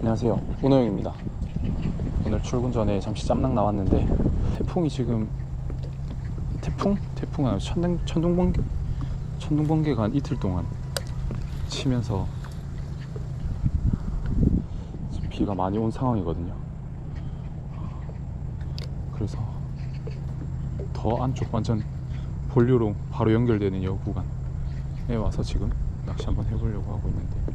안녕하세요. 문호영입니다. 오늘 출근 전에 잠시 짬낭 나왔는데 태풍이 지금 태풍? 태풍은 아니고 천둥 천둥 번개 천둥 번개가 한 이틀 동안 치면서 비가 많이 온 상황이거든요. 그래서 더 안쪽 완전 본류로 바로 연결되는 여 구간에 와서 지금 낚시 한번 해보려고 하고 있는데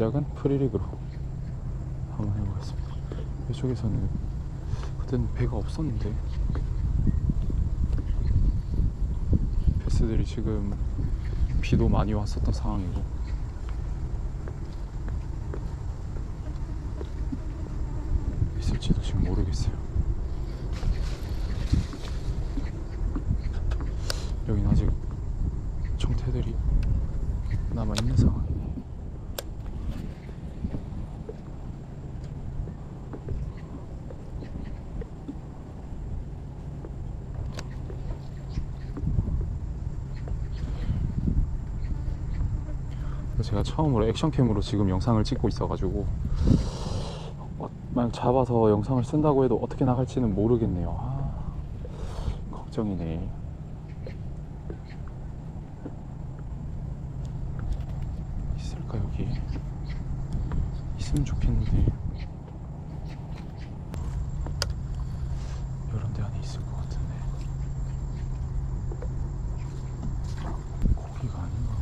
시작은 프리릭으로 한번 해보겠습니다. 이쪽에서는 그때는 배가 없었는데 패스들이 지금 비도 많이 왔었던 상황이고 있을지도 지금 모르겠어요. 여긴 아직 청태들이 남아 있는 상황이네. 제가 처음으로 액션캠으로 지금 영상을 찍고 있어가지고 어, 만약 잡아서 영상을 쓴다고 해도 어떻게 나갈지는 모르겠네요. 아, 걱정이네. 있을까 여기? 있으면 좋겠는데. 이런 데 안에 있을 것 같은데. 고기가 아닌가?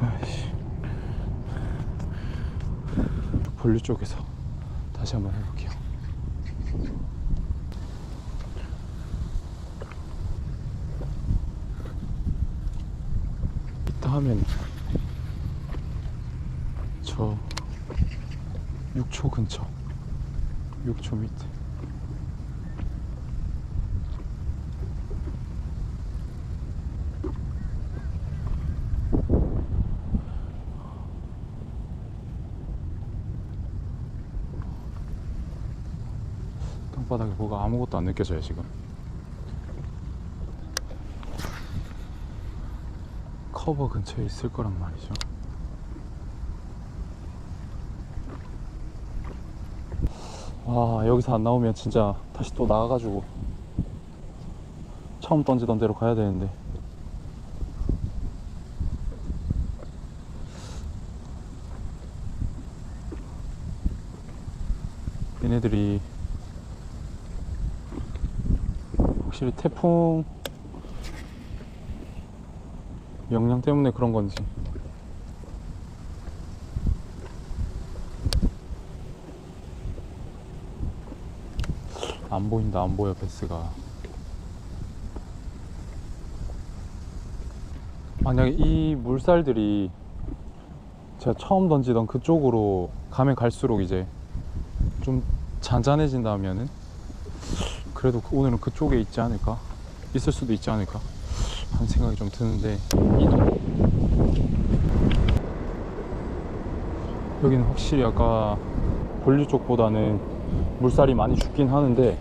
아이씨. 본류 쪽에서 다시 한번 해볼게요. 이따 하면 저 6초 근처 6초 밑에 땅바닥에 뭐가 아무것도 안 느껴져요 지금? 커버 근처에 있을 거란 말이죠. 와 여기서 안 나오면 진짜 다시 또 나가가지고 처음 던지던 대로 가야 되는데. 얘네들이 확실히 태풍 영향 때문에 그런 건지. 안 보인다 안 보여 베스가. 만약에 이 물살들이 제가 처음 던지던 그쪽으로 가면 갈수록 이제 좀 잔잔해진다면은 그래도 그- 오늘은 그쪽에 있지 않을까? 있을 수도 있지 않을까? 하는 생각이 좀 드는데 이- 여기는 확실히 아까 본류 쪽보다는 물살이 많이 죽긴 하는데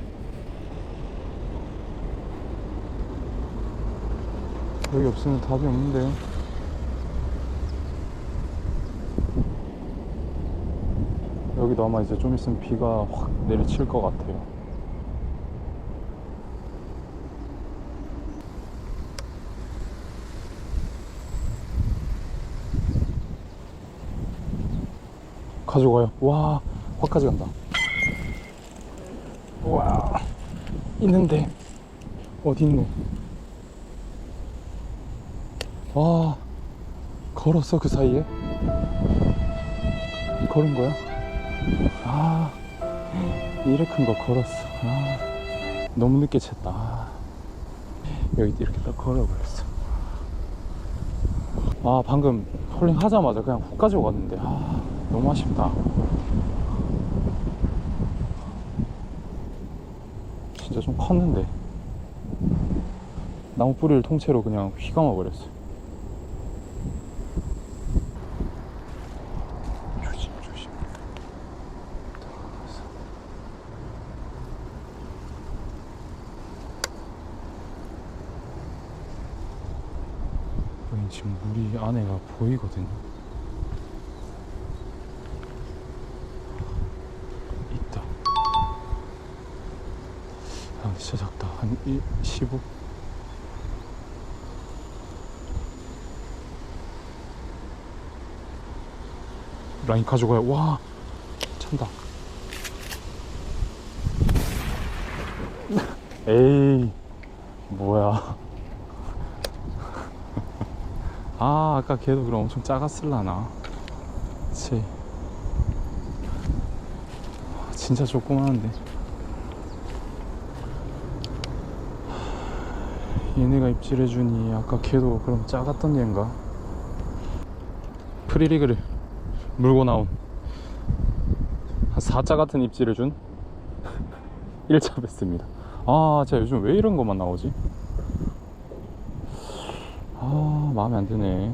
여기 없으면 답이 없는데. 여기도 아마 이제 좀 있으면 비가 확 내리칠 것 같아요 가져가요. 와확 가져간다. 와 있는데. 어디 있노? 와 걸었어 그 사이에? 걸은 거야? 아 이래 큰 거 걸었어. 아 너무 늦게 챘다. 아, 여기 이렇게 딱 걸어버렸어. 아 방금 홀링 하자마자 그냥 훅 가지고 갔는데. 아 너무 아쉽다. 진짜 좀 컸는데. 나무 뿌리를 통째로 그냥 휘감아 버렸어. 조심, 조심. 지금 물이 안에가 보이거든요. 한 1, 15? 라인 가져가요. 와, 찬다. 에이, 뭐야. 아, 아까 걔도 그럼 엄청 작았을라나. 그치. 아, 진짜 조그마한데. 얘네가 입질해주니 아까 걔도 그럼 작았던 얘인가? 프리리그를 물고 나온 한 4자 같은 입질을 준 1차 베스입니다. 아, 제가 요즘 왜 이런 것만 나오지? 아, 마음에 안 드네.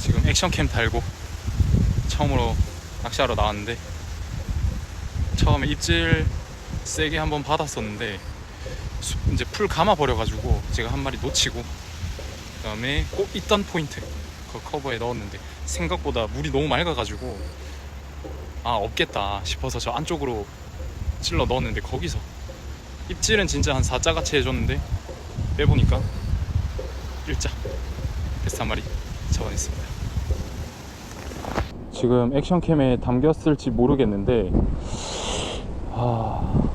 지금 액션캠 달고 처음으로 낚시하러 나왔는데 처음에 입질 세게 한번 받았었는데 수- 이제 풀 감아 버려가지고 제가 한 마리 놓치고 그 다음에 꼭 있던 포인트 그 커버에 넣었는데 생각보다 물이 너무 맑아가지고 아 없겠다 싶어서 저 안쪽으로 찔러 넣었는데 거기서 입질은 진짜 한 4자 같이 해줬는데 빼보니까 1자 베스트 한 마리 잡아냈습니다. 지금 액션캠에 담겼을지 모르겠는데 아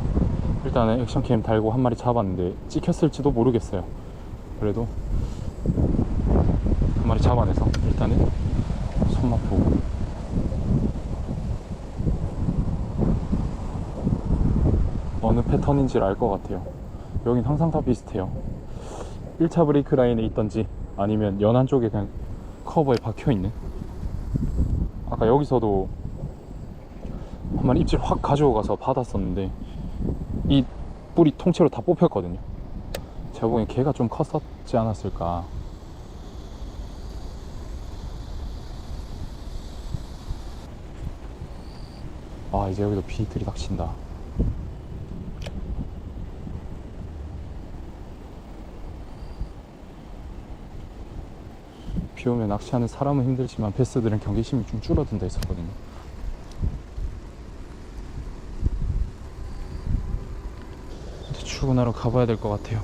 일단은 액션캠 달고 한 마리 잡았는데 찍혔을지도 모르겠어요. 그래도 한 마리 잡아내서 일단은 손맛 보고. 어느 패턴인지를 알 것 같아요. 여긴 항상 다 비슷해요. 1차 브레이크 라인에 있던지 아니면 연안 쪽에 그냥 커버에 박혀있는? 아까 여기서도 한 마리 입질 확 가지고 가서 받았었는데 이 뿔이 통째로 다 뽑혔거든요. 제가 보기엔 걔가 좀 컸었지 않았을까. 아 이제 여기도 비 들이닥친다. 비 오면 낚시하는 사람은 힘들지만 베스들은 경계심이 좀 줄어든다 했었거든요 이제 출근하러 가봐야 될 것 같아요.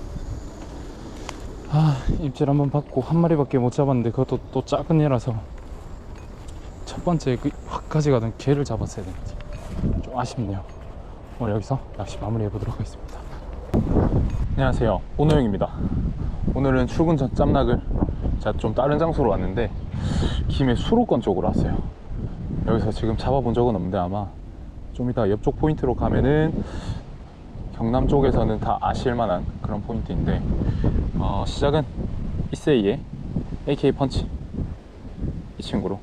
아 입질 한번 받고 한 마리밖에 못 잡았는데 그것도 또 작은 애라서 첫 번째 그 확까지 가던 개를 잡았어야 되는데 좀 아쉽네요. 오늘 여기서 낚시 마무리해 보도록 하겠습니다. 안녕하세요. 오노영입니다. 오늘은 출근 전 짬낙을 제가 좀 다른 장소로 왔는데 김해 수로권 쪽으로 왔어요. 여기서 지금 잡아본 적은 없는데 아마 좀 이따 옆쪽 포인트로 가면은 경남 쪽에서는 다 아실만한 그런 포인트인데 어, 시작은 이세이의 AK 펀치. 이 친구로.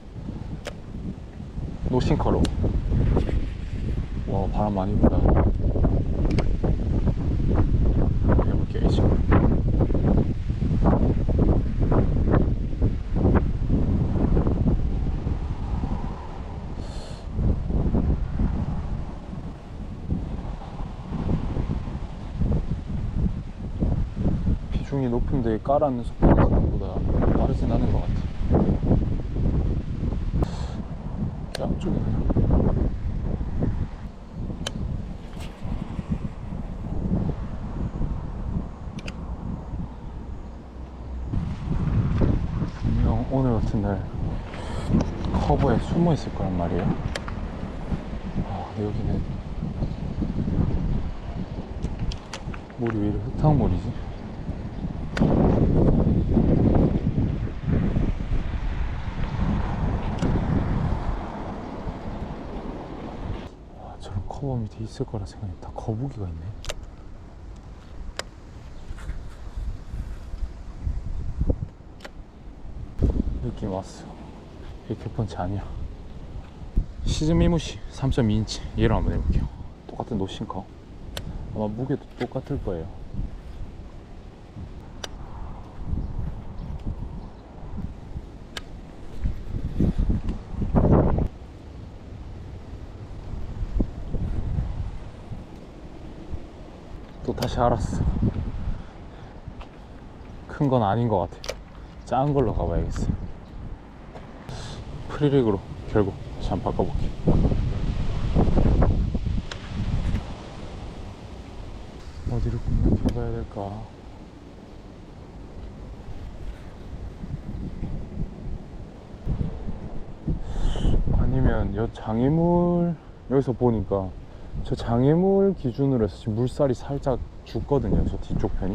노싱커로. 와 바람 많이 분다. 해볼게요 이 친구 비중이 높은데 깔아놓는 속도가 생각보다 빠르진 않은 것 같아. 양쪽에 그냥. 분명 오늘 같은 날 커버에 숨어 있을 거란 말이에요. 아, 근데 여기는 물이 왜 이렇게 흙탕물이지? 아, 저런 커버 밑에 있을 거라 생각했다. 거북이가 있네. 느낌 왔어. 이렇게 펀치 아니야. 시즌 미무시 3.2인치 얘를 한번 해볼게요. 똑같은 노싱커. 아마 무게도 똑같을 거예요. 다시 알았어. 큰 건 아닌 것 같아. 작은 걸로 가봐야겠어. 프리릭으로 결국 한번 바꿔볼게. 어디를 공략해 봐야 될까? 아니면 여 장애물 여기서 보니까 저 장애물 기준으로 해서 지금 물살이 살짝 죽거든요. 저 뒤쪽 편이.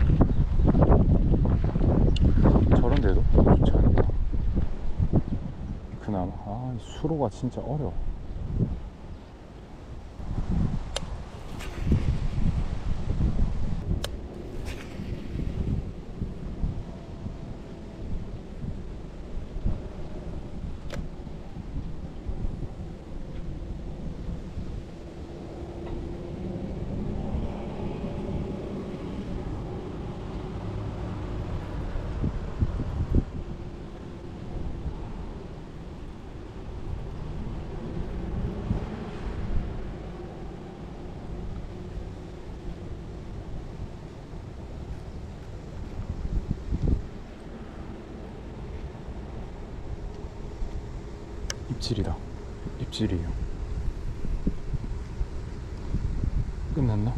저런 데도 좋지 않을까? 그나마 아, 이 수로가 진짜 어려워. 입질이다. 입질이에요. 끝났나?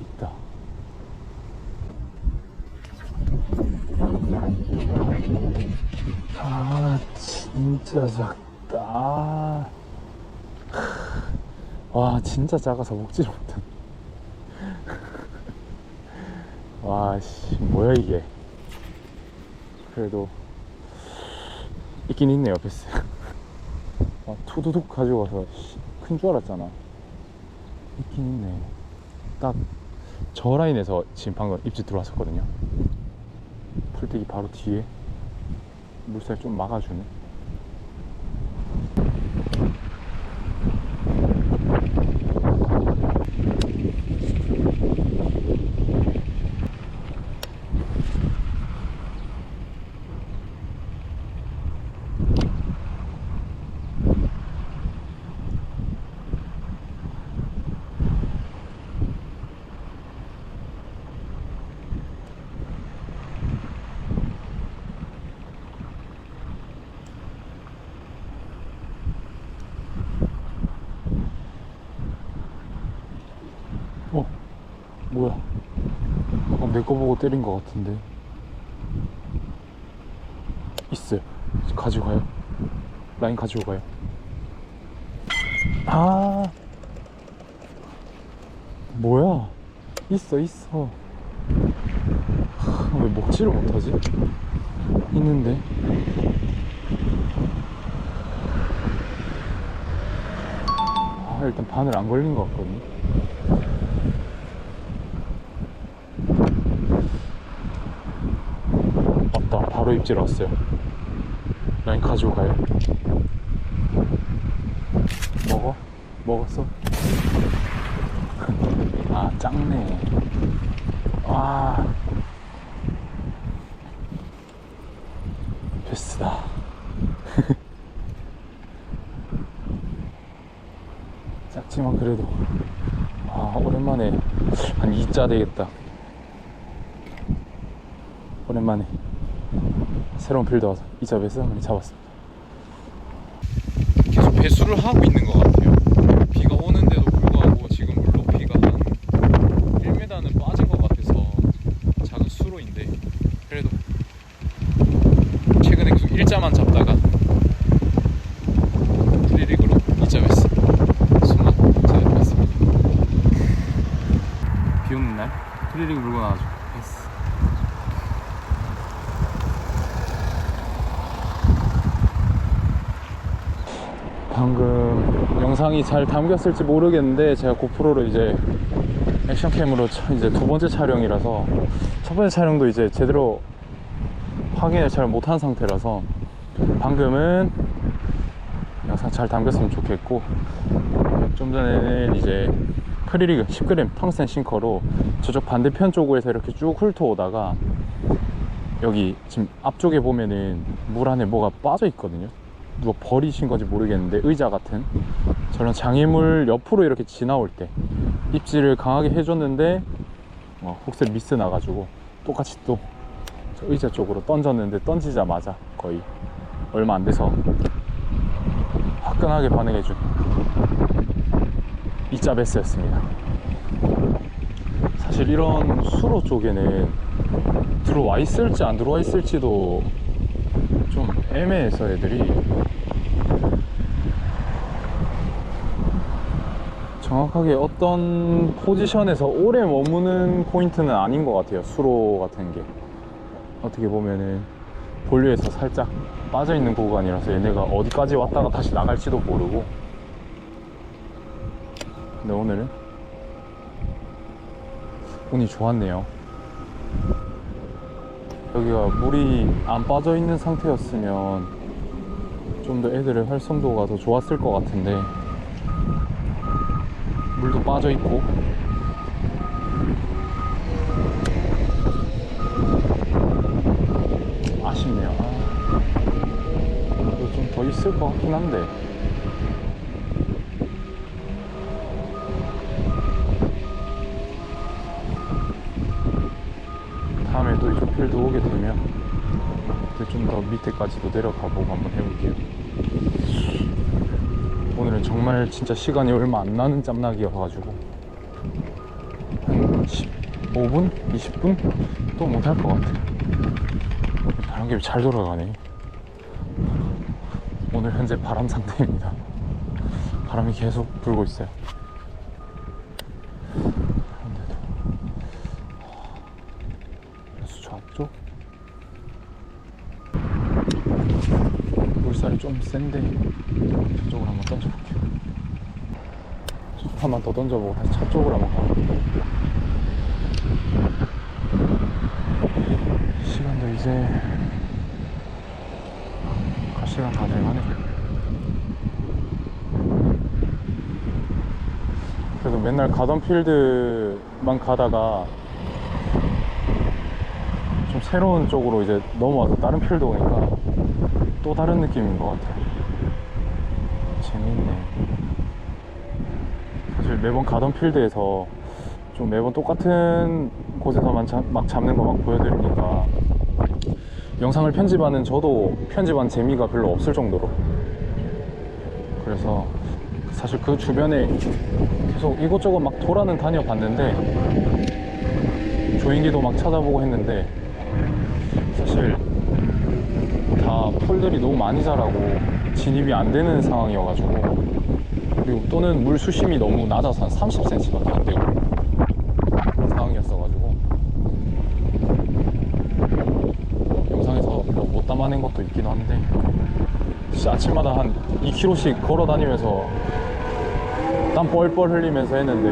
있다. 아, 진짜 작다. 아. 와, 진짜 작아서 먹지를 못한. 와, 씨, 뭐야 이게. 그래도 있긴 있네 옆에 아, 투두둑 가지고 와서 큰 줄 알았잖아. 있긴 있네. 딱 저 라인에서 지금 방금 입질 들어왔었거든요. 풀떼기 바로 뒤에. 물살 좀 막아주네 어 뭐야. 어, 내거 보고 때린 것 같은데. 있어요. 가지고 가요. 라인 가지고 가요. 아. 뭐야. 있어 있어. 하, 왜 먹지를 못하지? 있는데. 아 일단 바늘 안 걸린 것 같거든요 맞다 바로 입질 왔어요. 라인 가지고 가요. 먹어? 먹었어? 아 작네. 와. 베스다. 작지만 그래도. 아 오랜만에. 한 2자 되겠다. 오랜만에 새로운 필드 와서 이자 배스 한 마리 잡았습니다. 계속 배수를 하고 있는 것 같아요. 비가 오는데도 불구하고 지금 물 높이가 한 1m는 빠진 것 같아서 작은 수로인데 그래도 최근에 계속 일자만 잡다가 프리릭으로 이자 배스 수만 잡았습니다. 비 오는 날 프리릭 물고 나와줘 배스. 방금 영상이 잘 담겼을지 모르겠는데 제가 고프로로 이제 액션캠으로 차- 이제 두 번째 촬영이라서 첫 번째 촬영도 이제 제대로 확인을 잘 못한 상태라서 방금은 영상 잘 담겼으면 좋겠고 좀 전에는 이제 프리리그 10g 텅스텐 싱커로 저쪽 반대편 쪽에서 이렇게 쭉 훑어 오다가 여기 지금 앞쪽에 보면은 물 안에 뭐가 빠져 있거든요. 누가 버리신 건지 모르겠는데 의자 같은 저런 장애물 옆으로 이렇게 지나올 때 입질을 강하게 해줬는데 어, 훅셀 미스 나가지고 똑같이 또저 의자 쪽으로 던졌는데 던지자마자 거의 얼마 안 돼서 화끈하게 반응해준 이자 베스였습니다. 사실 이런 수로 쪽에는 들어와 있을지 안 들어와 있을지도 좀 애매해서 애들이 정확하게 어떤 포지션에서 오래 머무는 포인트는 아닌 것 같아요. 수로 같은 게 어떻게 보면은 본류에서 살짝 빠져 있는 구간이라서 얘네가 어디까지 왔다가 다시 나갈지도 모르고. 근데 오늘은 운이 좋았네요. 여기가 물이 안 빠져 있는 상태였으면 좀 더 애들의 활성도가 더 좋았을 것 같은데 물도 빠져 있고 아쉽네요. 아, 좀더 있을 것 같긴 한데. 다음에 또 이쪽 필드 오게 되면 좀 더 밑에까지도 내려가 보고 한번 해볼게요. 오늘은 정말 진짜 시간이 얼마 안 나는 짬나기여가지고 한 15분? 20분? 또 못할 것 같아요. 바람개비 잘 돌아가네. 오늘 현재 바람 상태입니다. 바람이 계속 불고 있어요. 그런데도 그래서 저쪽 물살이 좀 센데 저쪽으로 한번 던져볼게요. 한번 더 던져보고 다시 차 쪽으로 한번 가볼게요. 시간도 이제 갈 시간 다 돼가네. 그래도 맨날 가던 필드만 가다가 좀 새로운 쪽으로 이제 넘어와서 다른 필드 오니까 또 다른 느낌인 것 같아요. 재밌네. 사실 매번 가던 필드에서 좀 매번 똑같은 곳에서만 잡- 막 잡는 거 막 보여드리니까 영상을 편집하는 저도 편집한 재미가 별로 없을 정도로 그래서 사실 그 주변에 계속 이곳저곳 막 돌아는 다녀 봤는데 조인기도 막 찾아보고 했는데 사실 다 풀들이 너무 많이 자라고 진입이 안 되는 상황이어가지고. 그리고 또는 물 수심이 너무 낮아서 한 30cm밖에 안 되고 그런 상황이었어가지고. 영상에서 못 담아낸 것도 있긴 한데 진짜 아침마다 한 2km씩 걸어 다니면서 땀 뻘뻘 흘리면서 했는데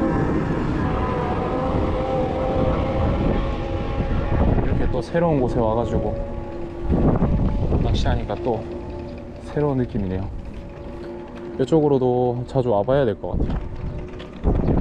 이렇게 또 새로운 곳에 와가지고 낚시하니까 또 새로운 느낌이네요. 이쪽으로도 자주 와봐야 될 것 같아요.